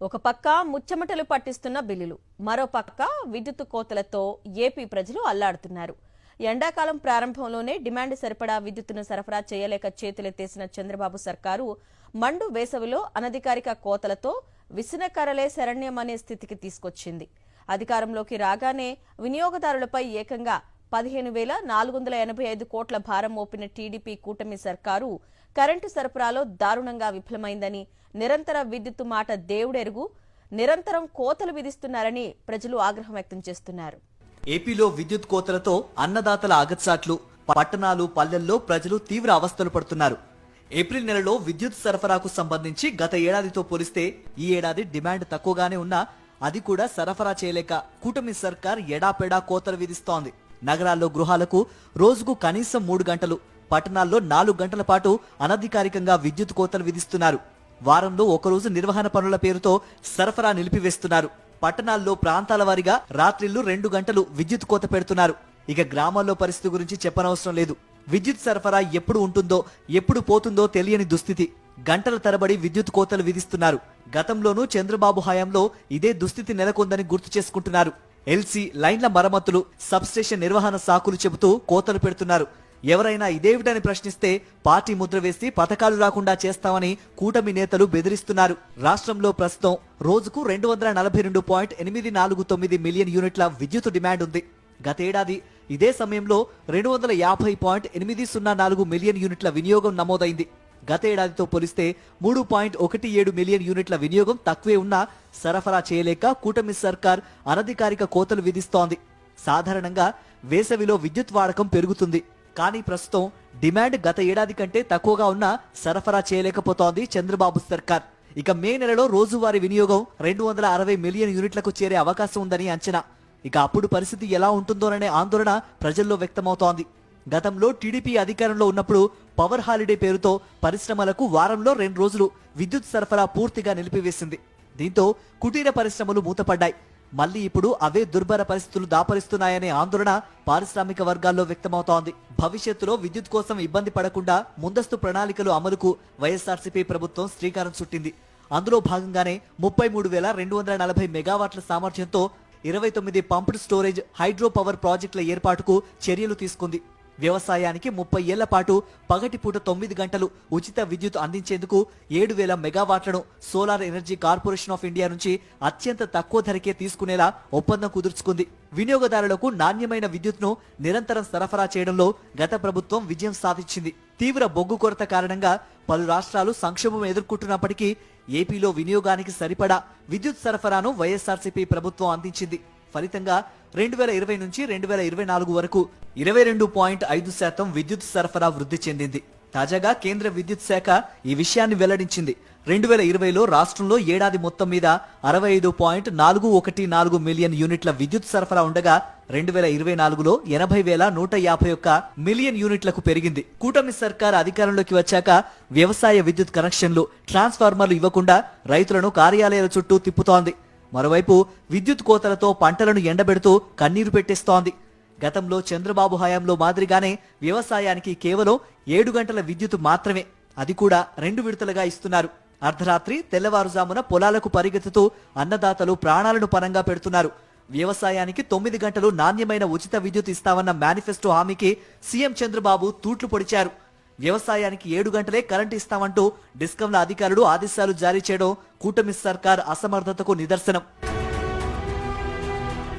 ఒక పక్క ముచ్చమటలు పట్టిస్తున్న బిల్లులు మరో పక్క విద్యుత్ కోతలతో ఏపీ ప్రజలు అల్లాడుతున్నారు. ఎండాకాలం ప్రారంభంలోనే డిమాండ్ సరిపడా విద్యుత్తును సరఫరా చేయలేక చేతులెత్తేసిన చంద్రబాబు సర్కారు మండు వేసవిలో అనధికారిక కోతలతో విసనకరలే శరణ్యమనే స్థితికి తీసుకొచ్చింది. అధికారంలోకి రాగానే వినియోగదారులపై ఏకంగా పదిహేను వేల నాలుగు వందల ఎనభై ఐదు కోట్ల భారం మోపిన టీడీపీ కూటమి సర్కారు కరెంటు సరఫరాలో దారుణంగా విఫలమైందని నిరంతర విద్యుత్తు మాట దేవుడెరుగు నిరంతరం కోతలు విధిస్తున్నారని ప్రజలు ఆగ్రహం వ్యక్తం చేస్తున్నారు. ఏపీలో విద్యుత్ కోతలతో అన్నదాతల అగత్సాట్లు పట్టణాలు పల్లెల్లో ప్రజలు తీవ్ర అవస్థలు పడుతున్నారు. ఏప్రిల్ నెలలో విద్యుత్ సరఫరాకు సంబంధించి గత ఏడాదితో పోలిస్తే ఈ ఏడాది డిమాండ్ తక్కువగానే ఉన్నా అది కూడా సరఫరా చేయలేక కూటమి సర్కార్ ఎడాపెడా కోతలు విధిస్తోంది. నగరాల్లో గృహాలకు రోజుకు కనీసం మూడు గంటలు పట్టణాల్లో నాలుగు గంటల పాటు అనధికారికంగా విద్యుత్ కోతలు విధిస్తున్నారు. వారంలో ఒకరోజు నిర్వహణ పనుల పేరుతో సరఫరా నిలిపివేస్తున్నారు. పట్టణాల్లో ప్రాంతాల వారీగా రాత్రిళ్ళు రెండు గంటలు విద్యుత్ కోత పెడుతున్నారు. ఇక గ్రామాల్లో పరిస్థితి గురించి చెప్పనవసరం లేదు. విద్యుత్ సరఫరా ఎప్పుడు ఉంటుందో ఎప్పుడు పోతుందో తెలియని దుస్థితి. గంటల తరబడి విద్యుత్ కోతలు విధిస్తున్నారు. గతంలోనూ చంద్రబాబు హయాంలో ఇదే దుస్థితి నెలకొందని గుర్తు చేసుకుంటున్నారు. ఎల్సీ లైన్ల మరమ్మతులు సబ్స్టేషన్ నిర్వహణ సాకులు చెబుతూ కోతలు పెడుతున్నారు. ఎవరైనా ఇదేమిటని ప్రశ్నిస్తే పార్టీ ముద్ర వేసి పథకాలు రాకుండా చేస్తామని కూటమి నేతలు బెదిరిస్తున్నారు. రాష్ట్రంలో ప్రస్తుతం రోజుకు రెండు వందల నలభై రెండు పాయింట్ ఎనిమిది నాలుగు తొమ్మిది మిలియన్ యూనిట్ల విద్యుత్ డిమాండ్ ఉంది. గతేడాది ఇదే సమయంలో రెండు వందల యాభై పాయింట్ ఎనిమిది సున్నా నాలుగు మిలియన్ యూనిట్ల వినియోగం నమోదైంది. గత ఏడాదితో పోలిస్తే మూడు పాయింట్ ఒకటి ఏడు మిలియన్ యూనిట్ల వినియోగం తక్కువే ఉన్నా సరఫరా చేయలేక కూటమి సర్కార్ అనధికారిక కోతలు విధిస్తోంది. సాధారణంగా వేసవిలో విద్యుత్ వాడకం పెరుగుతుంది. కానీ ప్రస్తుతం డిమాండ్ గత ఏడాది కంటే తక్కువగా ఉన్నా సరఫరా చేయలేకపోతోంది చంద్రబాబు సర్కార్. ఇక మే నెలలో రోజువారీ వినియోగం రెండు వందల అరవై మిలియన్ యూనిట్లకు చేరే అవకాశం ఉందని అంచనా. ఇక అప్పుడు పరిస్థితి ఎలా ఉంటుందోననే ఆందోళన ప్రజల్లో వ్యక్తమవుతోంది. గతంలో టీడీపీ అధికారంలో ఉన్నప్పుడు పవర్ హాలిడే పేరుతో పరిశ్రమలకు వారంలో రెండు రోజులు విద్యుత్ సరఫరా పూర్తిగా నిలిపివేసింది. దీంతో కుటీర పరిశ్రమలు మూతపడ్డాయి. మళ్ళీ ఇప్పుడు అవే దుర్భర పరిస్థితులు దాపరిస్తున్నాయనే ఆందోళన పారిశ్రామిక వర్గాల్లో వ్యక్తమవుతోంది. భవిష్యత్తులో విద్యుత్ కోసం ఇబ్బంది పడకుండా ముందస్తు ప్రణాళికలు అమలుకు వైఎస్ఆర్సీపీ ప్రభుత్వం శ్రీకారం చుట్టింది. అందులో భాగంగానే ముప్పై మూడు వేల రెండు వందల నలభై మెగావాట్ల సామర్థ్యంతో ఇరవై తొమ్మిది పంప్డ్ స్టోరేజ్ హైడ్రో పవర్ ప్రాజెక్టుల ఏర్పాటుకు చర్యలు తీసుకుంది. వ్యవసాయానికి ముప్పై ఏళ్ళ పాటు పగటిపూట తొమ్మిది గంటలు ఉచిత విద్యుత్ అందించేందుకు ఏడు వేల మెగావాట్లను solar energy corporation of India నుంచి అత్యంత తక్కువ ధరకే తీసుకునేలా ఒప్పందం కుదుర్చుకుంది. వినియోగదారులకు నాణ్యమైన విద్యుత్ను నిరంతరం సరఫరా చేయడంలో గత ప్రభుత్వం విజయం సాధించింది. తీవ్ర బొగ్గు కొరత కారణంగా పలు రాష్ట్రాలు సంక్షోభం ఎదుర్కొంటున్నప్పటికీ ఏపీలో వినియోగానికి సరిపడా విద్యుత్ సరఫరాను వైఎస్ఆర్సీపీ ప్రభుత్వం అందించింది. ఫలితంగా రెండు వేల ఇరవై నుంచి రెండు వేల ఇరవై నాలుగు వరకు ఇరవై రెండు పాయింట్ ఐదు శాతం విద్యుత్ సరఫరా వృద్ధి చెందింది. తాజాగా కేంద్ర విద్యుత్ శాఖ ఈ విషయాన్ని వెల్లడించింది. రెండు వేల ఇరవైలో రాష్ట్రంలో ఏడాది మొత్తం మీద అరవై ఐదు పాయింట్ నాలుగు ఒకటి నాలుగు మిలియన్ యూనిట్ల విద్యుత్ సరఫరా ఉండగా రెండు వేల ఇరవై నాలుగులో ఎనభై వేల నూట యాభై ఒక్క మిలియన్ యూనిట్లకు పెరిగింది. కూటమి సర్కార్ అధికారంలోకి వచ్చాక వ్యవసాయ విద్యుత్ కనెక్షన్లు ట్రాన్స్ఫార్మర్లు ఇవ్వకుండా రైతులను కార్యాలయాల చుట్టూ తిప్పుతోంది. మరోవైపు విద్యుత్ కోతలతో పంటలను ఎండబెడుతూ కన్నీరు పెట్టేస్తోంది. గతంలో చంద్రబాబు హయాంలో మాదిరిగానే వ్యవసాయానికి కేవలం ఏడు గంటల విద్యుత్ మాత్రమే. అది కూడా రెండు విడతలుగా ఇస్తున్నారు. అర్ధరాత్రి తెల్లవారుజామున పొలాలకు పరిగెత్తుతూ అన్నదాతలు ప్రాణాలను పరంగా పెడుతున్నారు. వ్యవసాయానికి తొమ్మిది గంటలు నాణ్యమైన ఉచిత విద్యుత్ ఇస్తామన్న మేనిఫెస్టో హామీకి సీఎం చంద్రబాబు తూట్లు పొడిచారు. వ్యవసాయానికి ఏడు గంటలే కరెంటు ఇస్తామంటూ డిస్కంల అధికారులు ఆదేశాలు జారీ చేయడం కూటమి సర్కార్ అసమర్థతకు నిదర్శనం.